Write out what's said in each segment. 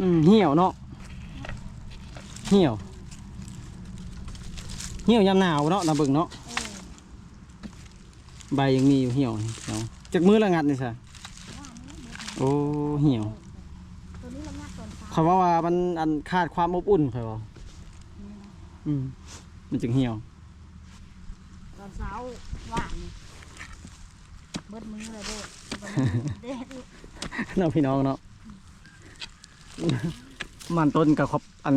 อืมเหี่ยวเนาะเหี่ยวเหี่ยวยามหนาวเนาะนาเบิ่งเนาะเออใบยังมีอยู่เหี่ยวเนาะจากมือละงัดนี่ซะว่ามันเบิดโอ้เหี่ยวตัวนี้เรางัดตอนเช้าเขาว่าว่ามันอันขาดความอบอุ่นเขาว่านี่นะอืมมันจึงเหี่ยวตอนเช้าว่านนี่เบิดมือเลยเด้อเด้อเนาะพี่น้องเนาะ มันต้นกับครบอัน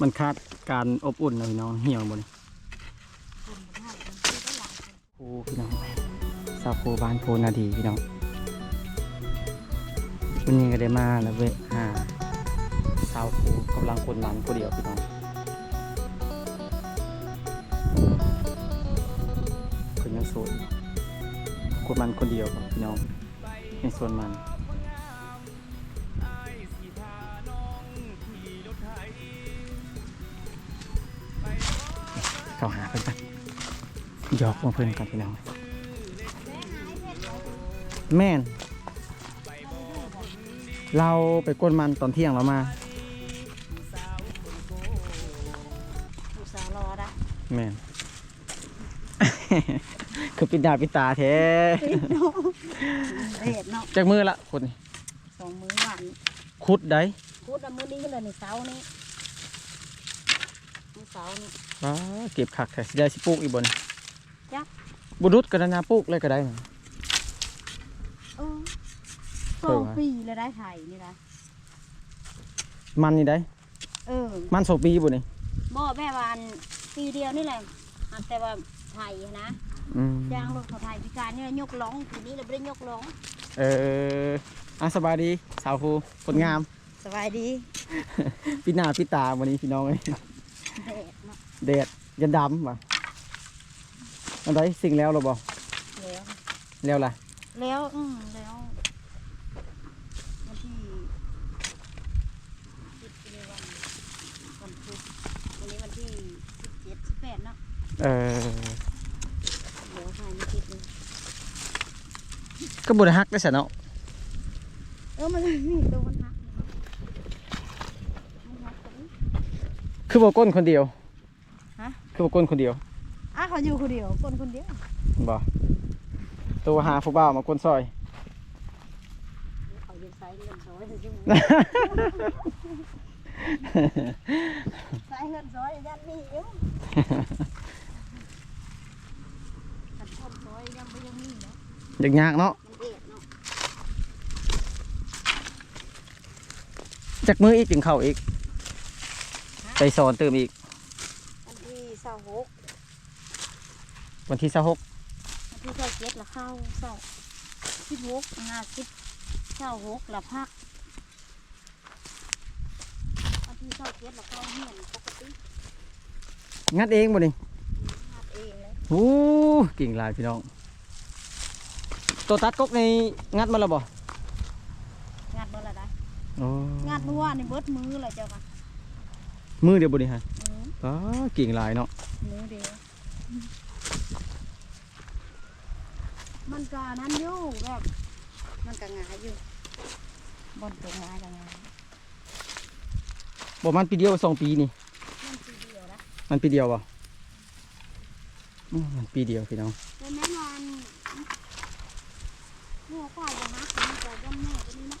มันขาดการอบอุ่นนะพี่น้องเหี่ยวหมดเลยคนบ่ได้คนคนโอ้พี่น้องสาวโคบ้านโพนาดีพี่น้องวันนี้ก็ได้มาแล้วเว้ยอ่าสาวโคกำลังคนมันคนเดียวพี่น้องคนยังโสดคนมันคนเดียวพี่น้องในส่วนมัน เข้าหาเพื่อนกันหยอกมาเพื่อนกันพี่น้องแม่น เราไปกวนมันตอนเที่ยงเรามาผู้สาวรอได้แม่น คือปิดดาปิดตาแท้เนาะเด็ดเนาะจากมือละคนนี่สองมือหวานคุดได้พูดล้วมือนี้ก็เลยในเสานี่มือเสานี่ ว้าเก็บขักแต่สิได้สิปลูกอีกบนจ๊ะบุรุษกระนาปลูกเลยก็ได้นะ เออสองปีเลยได้ไทยนี่นะมันนี่ได้ เออมันสองปีบุนี่บ่แม่วาอันปีเดียวนี่แหละอันแต่ว่าไทยนะอืมยางรถเขาไทยพิการนี่ยกร้องทีนี้เราไม่ได้ยกร้องเอออะสบายดี สาวฟูคนงาม สบายดี ปิดหน้าปิดตาวันนี้พี่น้องเอ้ยเด็ดเนาะ แดดยันดำว่ะอันใดสิ่งแล้วเราบอกแล้วแล้วล่ะ แล้วอืมแล้ววันที่สิบในวันวันพุธวันนี้วันที่สิบเจ็ดสิบแปดเนาะเออเดี๋ยวถ่ายไม่ติดเลยก็บุได้ฮักได้สะเนาะเออมันนี่โดนหักมันหักตรงนี้คือบอกก้นคนเดียวฮะ คือบอกก้นคนเดียวอะเขาอยู่คนเดียวคนคนเดียวบ่ตัวหาผู้บ่าวมาก้นซอย เขายังใช้เงินซอยอยู่ใช้เงินซอยยันนี่เอ้วขันคนซอยยังไม่ยังมีเนาะอย่างยากเนาะมันเด็ดเนาะจากมืออีกจึงเข้าอีกไปสอนเติมอีก วันที่เสาร์หก วันที่สิบหกวันที่เสาร์เจ็ดละเข้าเสาร์สิบหกห้าสิบเสาร์หกละพักวันที่เสาร์เจ็ดละเข้าเหียนปกติงัดเองบ่นี่หัดเองเลยโอ้กิ่งหลายพี่น้อง ตัวตัดกกในงัดมาแล้วบ่งัดเมื่อไรได้โอ้งัดเมื่อวานนี่เบิดมือเลยเจ้าค่ะมือเดียวบ่นี่ฮะอืมอ๋อกิ่งหลายเนาะมือเดียว มันก็นั้นอยู่แบบมันก็หงายอยู่บนตรงหงายก็หงายบ่มันปีเดียวสองปีนี่มันทีเดียวนะมันปีเดียวบ่อืมมันปีเดียวพี่น้องแต่แม่นวันหัวควายจะฮักมันจะย่ำแม่ตัวนี้นะ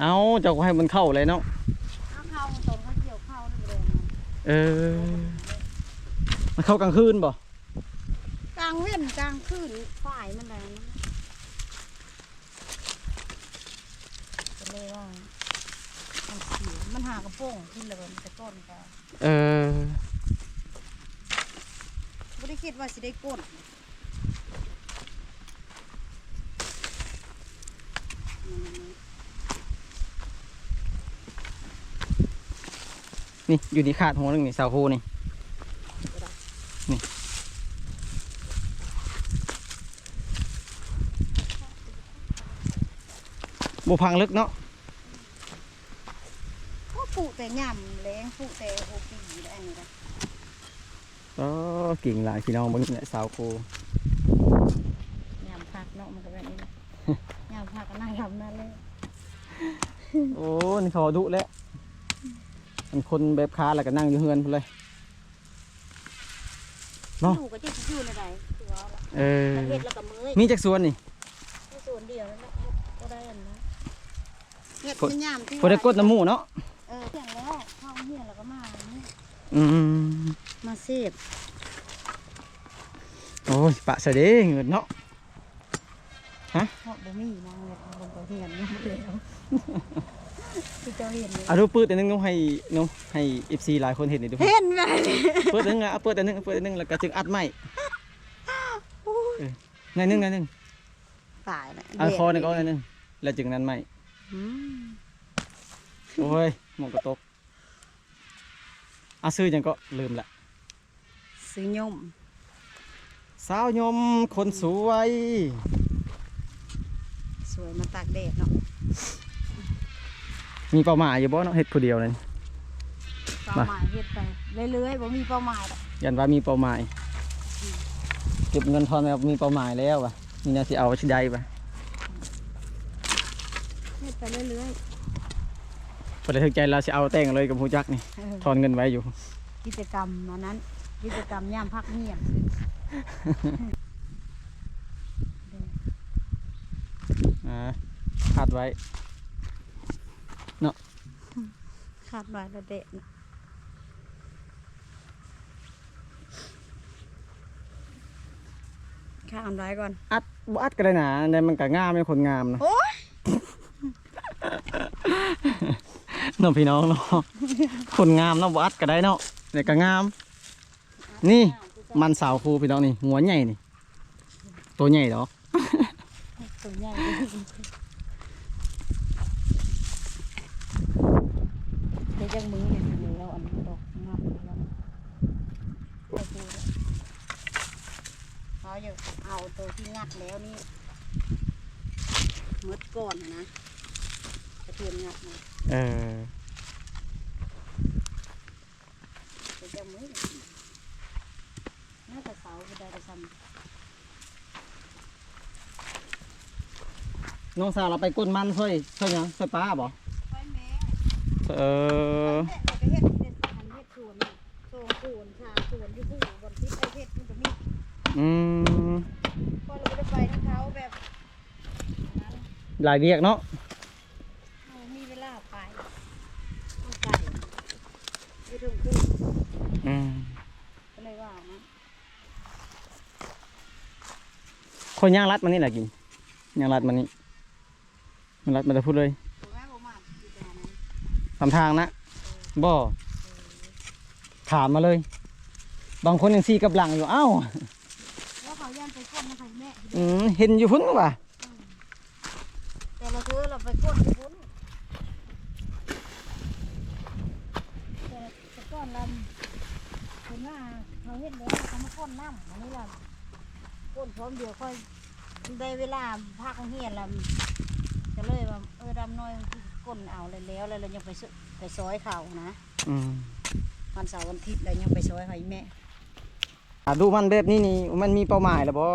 เอาเจ้าก็ให้มันเข้าเลยเนาะเอาเข้าตรงเขาเกี่ยวเข้านี่เลยนะเออมันเข้ากลางคืนบ่กลางเว้นกลางคืนฝ่ายมันแรงนะก็เลยว่ามันเสียมันหากระโปรงขึ้นเลยมันจะก้นก็เออไม่ได้คิดว่าสิได้ก้นนี่อยู่ที่ขาดหัวหนึงนี่เสาโค่นี่ บ่พังลึกเนาะก็ปลูกแต่ย่ำแรงปลูกแต่โฮปีแล้วอันนี้นะอ๋อกิ่งหลายพี่น้องเบางนี่แหละสาวโคย่ำผักเนาะมันก็แบบนี้นะ ย่ำผักก็น่าทำนั่นเลยโอ้นี่เขาดุแล้วมันคนแบบค้าแล้วก็นั่งอยู่เฮือนพุ่นเลย เนาะอยู่ก็จะอยู่ในใดตัวละเออประเทศแล้วก็มือมีจักสวนนี่ ที่ส่วนเดียวนั่นแหละเฮ็ดก็ได้อันนะ เฮ็ดกดมันยามที่พอได้กดน้ำหมูเนาะเออเที่ยงแล้วเข้าเฮียนแล้วก็มาอันนี้อืมมาเสพโอ้ยปะเสยเด้เงินเนาะเพราะบ่มีนางเฮ็ดลงไปเฮียนอยู่แล้วที่เจ้าเห็นนี่เอาดูเปิดอันหนึงน้องให้น้องให้ FC หลายคนเห็นนี่ดูเห็นไงเปิดอันหนึงอะเอาเปิดอันหนึงเอาเปิดอันหนึงแล้วก็จึงอัดใหม่เออในหนึงในหนึงตายแล้วเอาคอหนึงก็ในหนึงแล้วจึงนั้นใหม่ อืม โอ้ยหมองกระตกอาซื้อหยังก็ลืมละซื้อยมสาวยมคนสวย สวยมาตากแดดเนาะมีเป้าหมายอยู่บ่เนาะเฮ็ดผู้เดียวนั่น เป้าหมายเฮ็ดไปเรื่อยๆบ่มีเป้าหมายหรอกยันว่ามีเป้าหมายเก็บเงินทอนแบบมีเป้าหมายแล้วว่ะมีแนวสิเอาชิได้ปะเฮ็ดไปเรื่อย พอได้ถึงใจเราสิเอาแต่งเลยกับผู้จักนี่ๆเออทอนเงินไว้อยู่ กิจกรรมอันนั้น กิจกรรมย่ามพักเงียบอ่าคาดไว้ คาดไว้แล้วเดะนะข้ามไว้ก่อน อัดบ่อัดก็ได้นะในมันก็งามเป็นคนงามนะโอ้ ยน้องพี่น้องเนาะคนงามเนาะบ่อัดก็ได้เนาะแต่ก็งาม นี่มันสาวครูพี่น้องนี่หัวใหญ่นี่ ตัวใหญ่ดอกตัวใหญ่เดี๋ยวจังมือเนี่ยมือเราอันนี้ดอกงามแล้วโอ้โหเขาอยากเอาตัวที่งัดแล้วนี่มดก่อนนะกระ เทียมงัดมาเออเดี๋ยวจังมือน่าจะเสาไปได้ซ้ำน้องสาวเราไปก้นมันช่วยช่วยหยังช่วยป้าบ่ไปแม่เออ แต่ไปเฮ็ดเฮ็ดอันเฮ็ดสวนนี่โซนสวนชาสวนอยู่ผู้บนที่ไปเฮ็ดมันก็มีอืมพอเราบ่ได้ไปทั้งเขาแบบนั้นหลายเวียกเนาะ เรามีเวลาไปเอาไก่ไปถึงขึ้น อืม ก็เลยว่านะ คนย่างรัดมันนี่แหละกินย่างรัดมันนี่มันรัดมันจะพูดเลยถูกไหมบ่มาอยู่แต่นั้นทำทางนะบ่ถามมาเลย บางคนยังซีกับหลังอยู่เอ้าแล้วเขาย่านไปก้นนะไปแม่อืมเห็นอยู่พุ่นว่ะแต่เราคือเราไปก้นที่พุ้นแต่แต่ก้อนลำเห็นว่าเขาเห็นแล้วเขามาก้นน้ำอันนี้ล่ะ ก้นพร้อมเดียวค่อยได้เวลาพักเฮียนแล้วก็เลยว่าเออดำน้อยก้นเอาเลยแล้วแล้วเรายังไปซื้อไปซอยเขานะอืมวันเสาร์วันอาทิตย์แล้วยังไปซอยเขาอีแม่อะดูมันแบบนี้นี่มันมีเป้าหมายแล้วบ่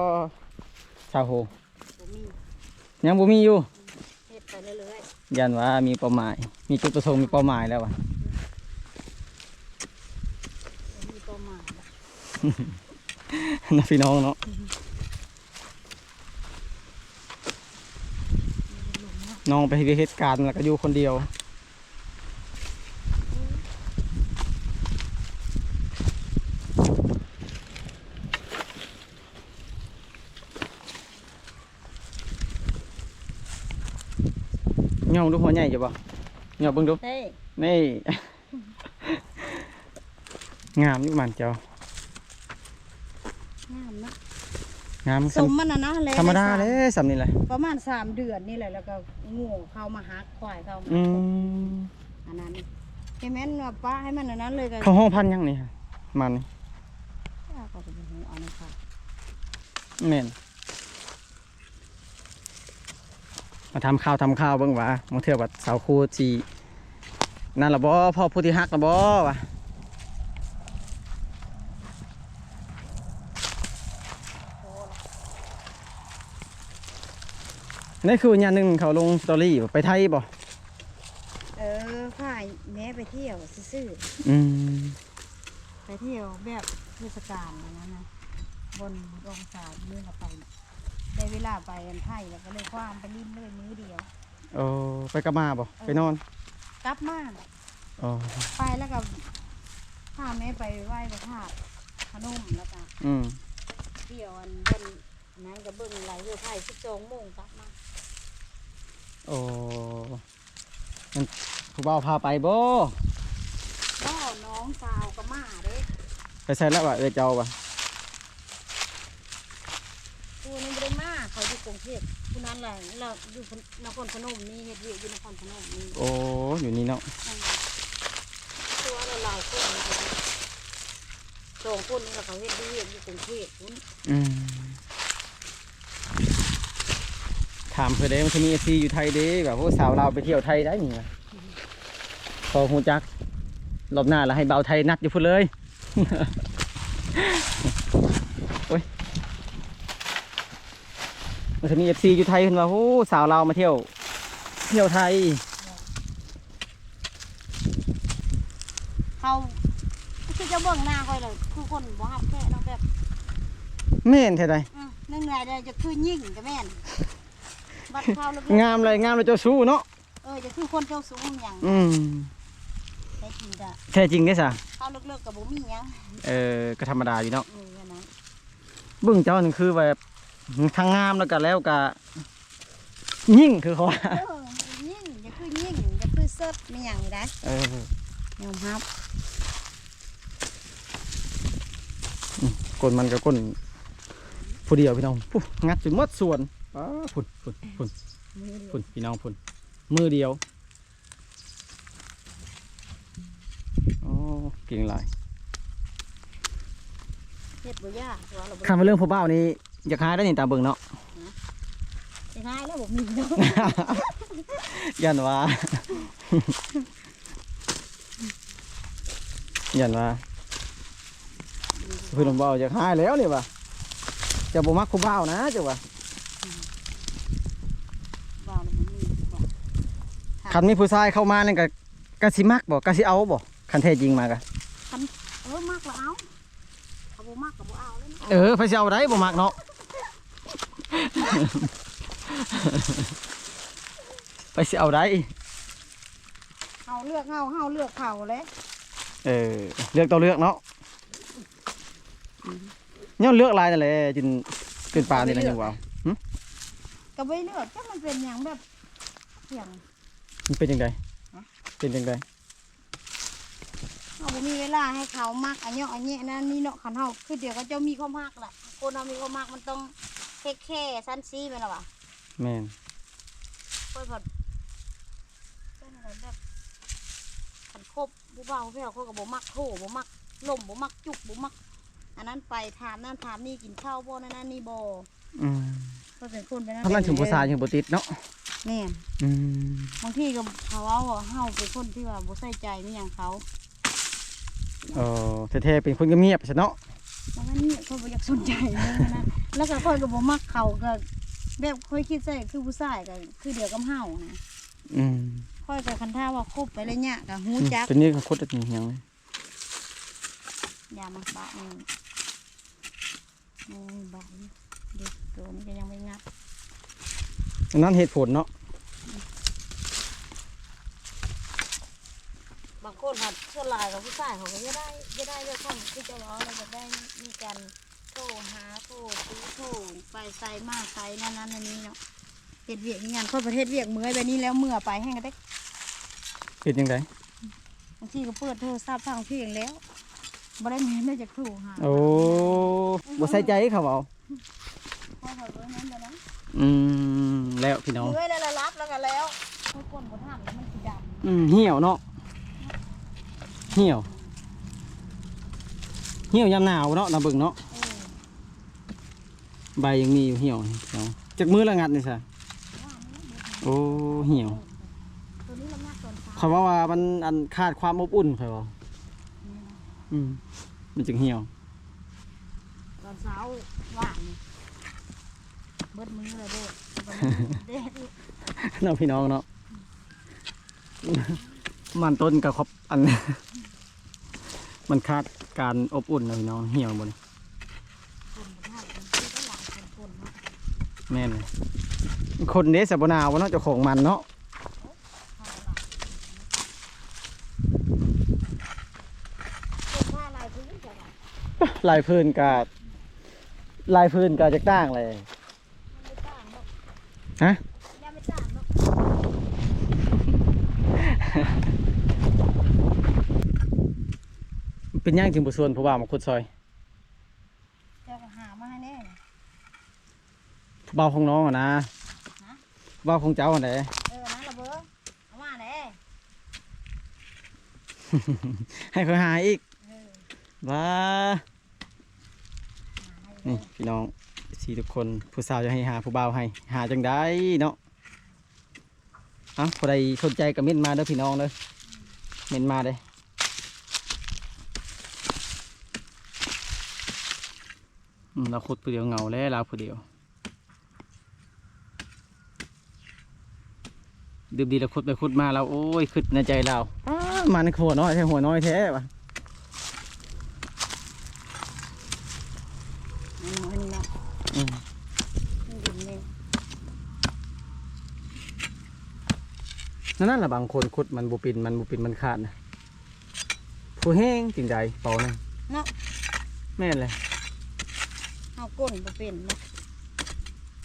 ชาวโหผมมียังบ่มีอยู่เฮ็ดไปเรื่อยยันว่ามีเป้าหมาย มีจุดประสงค์มีเป้าหมายแล้วว่ะๆผมมีเป้าหมายแล้วนะพี่น้องเนาะ น้องไปเฮ็ดเหตุการณ์แล้วก็อยู่คนเดียวย่องดูหัวใหญ่อยู่บ่ย่องเบิ่งดูเฮ้ยนี่ งามอยู่มันเจ้างามนะ งามสมมันนะนะแล้วธรรมดาไสเลยสำนี่แหละประมาณสามเดือนนี่แหละแล้วก็งูเข้ามาหักควายเข้ามาอืมอันนั้นเห็นไหมนว่าป้าให้มันอันนั้นเลยก็เขาห้องพันยังนี่ฮะมันนี่ป้าก็จะไปหูเอานะคะแม่นมาทำข้าวทำข้าวเบิ่งว่าบางเทื่อว่าสาวครูจีนั่นละบ่พ่อผู้ที่ฮักละบ่วะ นี่คืออย่างหนึ่งเขาลงสตอรี่ว่าไปไทยบ่เออพาแม่ไปเที่ยวซื่ออืมๆไปเที่ยวแบบเทศกาลอันนั้นนะบนรองสาเมื่อเราไปน่ะได้เวลาไปอันไทยแล้วก็เลยคว้ามไปลิ้นเลยมื้อเดียว โอ้ไปกลับมาบ่ไปนอนกลับมาอ๋อไปแล้วก็พาแม่ไปไหว้พระธาตุพนมแล้วก็อืมเที่ยวอันบนนั้นก็เบิ่งไหลเรือไผ่สิบสองโมงกลับมา โอ้มันผู้บ่าวพาไปบ่ก็น้องสาวก็มาเด้ไปใส่แล้วว่ะเอ้ยเจ้าว่ะผู้นี้ไม่ได้มาเขาอยู่กรุงเทพผู้นั้นแหละเราอยู่นครพนมนี่เฮ็ดเวียกอยู่นครพนมนี่โอ้อยู่นี่เนาะตัวเราหลายคนเลยสองคนนี่ก็เขาเฮ็ดเวียกอยู่กรุงเทพพุ่นอืม ถามเพื่อเด้มันจะมีเอซีอยู่ไทยเด้แบบพวกสาวเราวไปเที่ยวไทยได้นี่ว่ะพอหูจักรอบหน้าแล้วให้เบาไทยนัดอยู่พุ่นเลยโอ้ยมันจะมีเอฟซีอยู่ไทยขึ้นมาโอ้สาวเราวมาเที่ยว เที่ยวไทยเขาคือจะเบิ่งหน้าค่อยเลยคือคนบ่ฮับแค่เนาะแบบแม่นเท่าไรอือนึงไงได้จะคือยิ่งก็แม่น บัดเข้าลึกงามเลยงามเลยเจ้าสู้เนาะเออจะคือคนเจ้าสูงอย่างอืมได้จริงจ้ะแท้จริงได้สะเข้าลึกๆกับบ่มีหยังเออก็ธรรมดาอยู่เนาะเอออันนั้นเบึ้งเจ้านึงคือแบบทั้งงามแล้วก็แล้วก็ยิ่งคือเขาว่าเออยิ่งจะคือยิ่งจะคือเซิร์ฟมีหยังได้เออยอมรับก้นมันกับก้นผู้เดียวพี่น้องปุ๊งัดจนหมดส่วน อ้าพุ่นพุ่นพุ่นมือเดียวพุ่นพี่น้องพุ่นมือเดียวโอ้เก่งหลายเฮ็ดบ่ยากว่าเราบ่คำว่าเรื่องผู้บ่าวนี่อยากหายได้นี่ตาเบิ่งเนาะ ได้ง่ายแล้วบ่มีเนาะยันว่า ยันว่าเพื่อนบ่าวอยากหายแล้วนี่ว่ะจะบ่มักผู้บ่าวนะจ้ะว่ะ บ่าวแล้วบ่มีบ่ คันมีผู้ชายเข้ามานี่ก็ก็สิมักบ่ก็สิเอาบ่คันแท้จริงมากะเออมักแล้วเอาเขาบ่มักก็บ่เอาเลยเนาะเออไผสิเอาได้บ่มักเนาะไปสิเอาได้เฮาเลือกเฮาเฮาเลือกเขาเลยเออเลือกตัวเลือกเนาะเนี่ยเลือกลายนั่นแหละจินเป็นปลานี่นะยังว่าก็บ่เลือกแต่มันเป็นหยังแบบเสียง มันเป็นยังไงฮะเป็นยังไงเฮาบ่มีเวลาให้เขามักอันเนี้ยอันเนี้ยนั่นนี่เนาะคันเฮาคือเดี๋ยวก็เจ้ามีความมักแหละคนเฮามีความมักมันต้องแค่แค่สั้นซีแม่นล่ะวะแม่นค่อยพอดเป็นอะไรแบบขันคบผู้เบาเพื่อเขาก็บ่มักโถบ่มักลมบ่มักจุกบ่มัก อันนั้นไปถามนั่นถามนี่กินข้าวบ่นั่นนั่นนี่บ่อืมก็เป็นคนไปนั่นถ้ามันถึงผู้ชายยังบ่ติดเนาะ แม่นอืมบางทีก็เขาเอาว่าเฮาเป็นคนที่ว่าบ่ใส่ใจนี่อย่างเขาเออแท้ๆเป็นคนเงียบๆซะเนาะเพราะว่านี่เขาบ่อยากสนใจเรื่องนั้นแล้วก็ค่อยก็บ่มักเขาก็แบบค่อยคิดใส่คือผู้ชายก็คือเดียวกับเฮานะอืมค่อยก็คันท่าว่าคบไปเลยเนี่ยก็ฮู้จักตัวนี้ก็โคตรนี่ยังเลยอย่ามาบะนี่นี่บะนี่เด็กตัวนี้ก็ยังไม่งัด อันนั้นเหตุผลเนาะบางคนหัดเสื้อลายกับผู้ชายเขาก็จะได้จะได้เรื่องความที่จะร้องเราจะได้มีการโทรหาโทรซื้อโทรไปใส่มาใส่นั่นนั่นอันนี้เนาะเห็ดเวียกงานคนประเทศเวียกเมื่อยแบบนี้แล้วเมื่อไปแห้งก็ได้เป็นยังไงบางทีก็เปิดโทรศัพท์ฟังเพลงแล้วบ่ได้แม่นได้จากโทรหาโอ้บ่ใส่ใจเขาเอา อืมแล้วพี่น้องเมื่อยแล้วละรับแล้วก็แล้วทุกคนบ่ทำแล้วมันสีดำอืมเหี่ยวเนาะเหี่ยว เหี่ยวยามหนาวเนาะนาเบิ่งเนาะเออใบยังมีอยู่เหี่ยวเนาะจากมือละงัดนี่ซะโอ้เหี่ยวตัวนี้ละมากตอนเช้าเขาว่าว่ามันอันขาดความอบอุ่นเขาว่าอืมมันจึงเหี่ยวตอนเช้าหวานนี่ เบิดมือเลยเด้อเด้อเนาะพี่น้องเนาะมันต้นกับครบอัน มันคาดการอบอุ่นนะพี่น้องเหี่ยวหมดคนบ่ทันมันคือได้หลายคนคนเนาะแม่นเลยคนเดสบนาวะเนาะเจ้าของมันเนาะคนว่าหลายพื้นจ้ะล่ะลายพื้นกาลายพื้นกาจะตั้งเลย มันไม่ต่างหรอก ฮะยังไม่ต่างหรอกเป็นย่างจึงบุส่วนผู้บ่าวมาขุดซอยเจ้าก็หามาให้แน่ผู้บ่าวของน้องอะนะฮะผู้บ่าวของเจ้าอันไหนเออนะระเบ้อเอามาแน่ให้เขาหาอีกเออว้าหาให้นี่พี่น้อง สี่ทุกคนผู้สาวจะให้หาผู้บ่าวให้ หาจังได้เนาะอ้าผู้ใดสนใจก็เม้นมาเด้อพี่น้องเด้อเม้นมาเด้อเราขุดผู้เดียวเงาแล้วเราผู้เดียวดื่มดีแล้วขุดไปขุดมาเราโอ้ยขึ้นในใจเราอ้ามันหัวน้อยใช่หัวน้อยแท้ปะ อืมอันนี้เนาะ อืม มันดินนี่ นั่นนั่นแหละบางคนขุดมันบุปินมันบุปินมันขาดนะผู้แห้งจริงใจเป่าหนึงเนาะแม่นเลยเอาก้นบ่เป็นเนาะ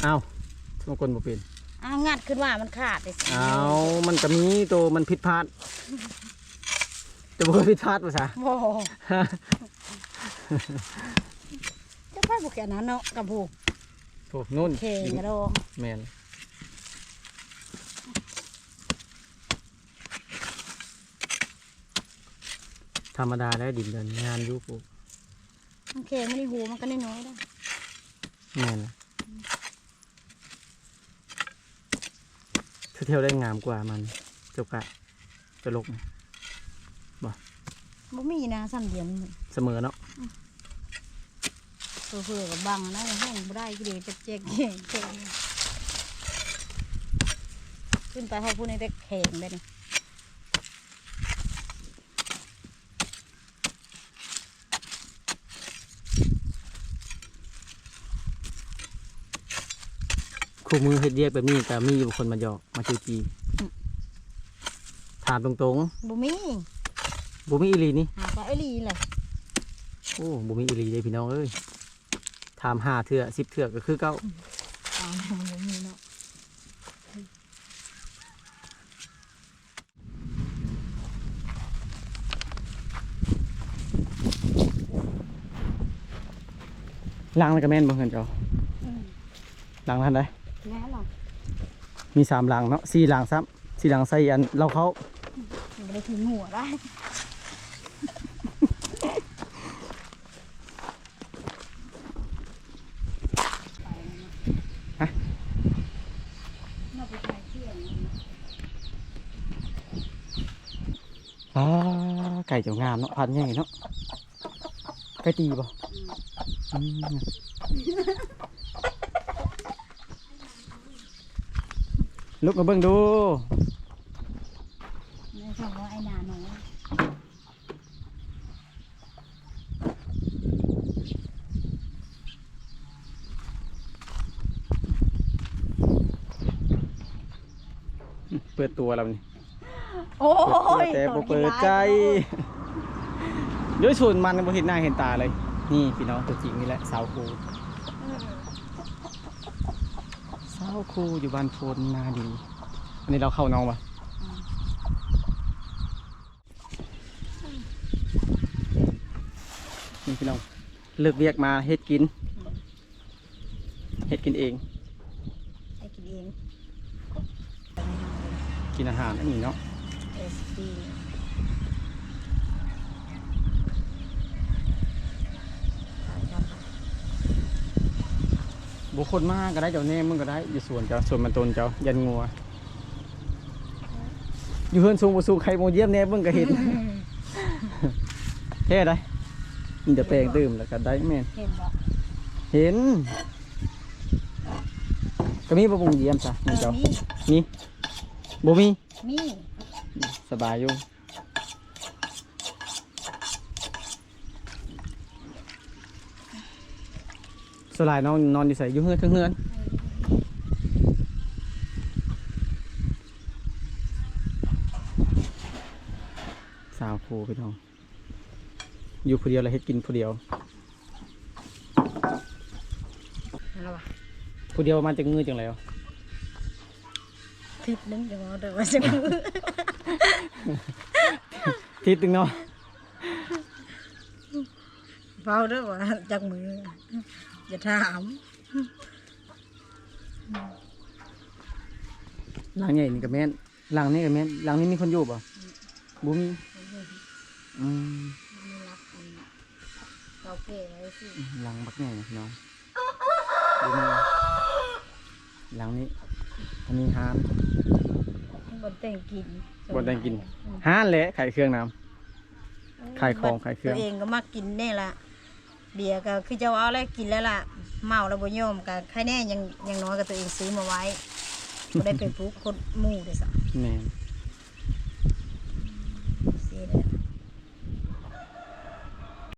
เอาบางคนบุปินเอางัดขึ้นว่ามันขาดเลยสิเอามันจะมีตัวมันผิดพลาดจะบอกว่าผิดพลาดภาษาโอ้โหจะไปบุกแค่นั้นเนาะกับผูกโอ้นู่นเคกระโดงแม่น ธรรมดาได้ดินเดินงานอยุปูมันเคไม่ได้หูมันก็น้อยๆได้แม่นเลยเที่ยวได้งามกว่ามันเจ้ากะจะลกไหมบ่มีนะสั่นเดียมเสมอเนาะเพื่อๆกับบังนะแห้งบ่ได้ก็เดี๋ยวจะเจ๊กเจ๊กเจ๊กขึ้นไปเขาพูดในเด็กแข็งเลยนี่ คู่มือเฮ็ดเรียกแบบนี้แต่มีอยู่คนมาหยอกมาจูจีถามตรงบ่มีๆบุมีอีหลีนี่หาปลาไอ้ลีเลยโอ้บุมีอีหลีเลยพี่น้องเอ้ยถามหาเถื่อสิบเถื่อก็คือเก้าตามมันบ่มีเนาะล้างแล้วก็แม่นบ่เห็นเจ้าอืมล้างทันได้แม่หรอ มีสามล้างเนาะสี่ล้างซ้ำสี่ล้างใส่อันเราเขามันบ่ได้ถึงหัวได้เราไปถ่ายเที่ยงอ่าไก่เจ้างามเนาะพันใหญ่เนาะไก่ตีบ่อืม ลุกมาเบิ่งดูไม่ใช่ว่าไอ้นาน้อยเปิดตัวเรานี่โอ้เปิดตัวแต่บ่เปิดใจด้วยส่วนมันบ่เห็นหน้าเห็นตาเลย นี่พี่น้องตัวจริงนี่แหละสาวครูสาว ครูอยู่บ้านโพนนาดี อันนี้เราเข้าน้องปะนี่พี่น้องเลิกเรียกมาเฮ็ดกิน เฮ็ดกินเองไอ้กินเองกินอาหารอันนี้เนาะเอสปีขายกัน บุคคลมากก็ได้เจ้าแน่มึงก็ได้อยู่สวนเจ้าสวนมันตนเจ้ายันงัวอยู่เฮือนสูงบ่สูงใครโมเยี่ยมแน่มึงก็เห็นเท่ได้มันจะแปลงตื่มแล้วก็ได้แม่นเห็นบ่เห็น ก็มีบ่บุงเยี่ยมซะเอนี่อเจ้ามีมีบ่มีมีสบายอยู่ สลายนอนนอนอยู่ใส่อยู่เฮือนเทิงเฮือนสาวครูพี่น้อง อยู่ผู้เดียวแล้วเฮ็ดกินผู้เดียวนั่นแหละวะผู้เดียวมาจากงือจังแล้วทิศนึงจะเอาเด้อว่าจังมือทิศตึงเนาะเฝ้าเด้อว่าจักมือ อย่าถามหลังใหญ่นี่ก็แม่นหลังนี้ก็แม่นหลังนี้มีคนอยู่ป่ะบุมีอืมไม่รักมันเก่าเก๋ไว้สิหลังบักใหญ่นะพี่น้องบุมีหลังนี้อันนี้ฮานบนแต่งกินบนแต่งกินฮานแหละขายเครื่องน้ำขายของขายเครื่อง ตัวเองก็มากินนี่ละ เบียร์ก็คือจะเอาอะไรกินแล้วล่ะ เมาแล้วบ่ยอมก็ใครแน่ยังยังน้อยก็ตัวเองซื้อมาไว้บ่ได้ไปปลุกคนหมู่ด้วยซ้แม่น